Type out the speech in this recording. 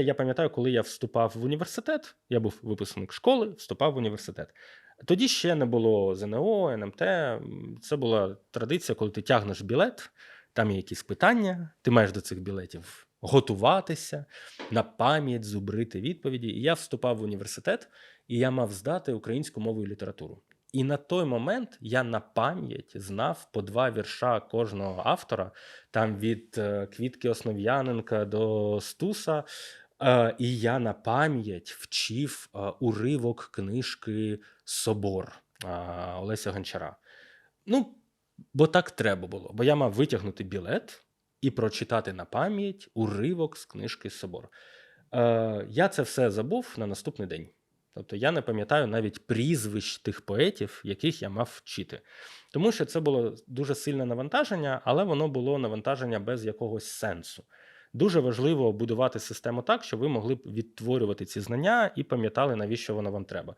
Я пам'ятаю, коли я вступав в університет, я був випускник школи, вступав в університет. Тоді ще не було ЗНО, НМТ. Це була традиція, коли ти тягнеш білет, там є якісь питання, ти маєш до цих білетів готуватися, на пам'ять зубрити відповіді. І я вступав в університет, і я мав здати українську мову і літературу. І на той момент я на пам'ять знав по два вірша кожного автора, там від е, Квітки Основ'яненка до Стуса. І я на пам'ять вчив е, уривок книжки Собор е, Олеся Гончара. Ну, бо так треба було. Бо я мав витягнути білет і прочитати на пам'ять уривок з книжки Собор. Е, Я це все забув на наступний день. Тобто я не пам'ятаю навіть прізвищ тих поетів, яких я мав вчити. Тому що це було дуже сильне навантаження, але воно було навантаження без якогось сенсу. Дуже важливо будувати систему так, щоб ви могли б відтворювати ці знання і пам'ятали, навіщо воно вам треба.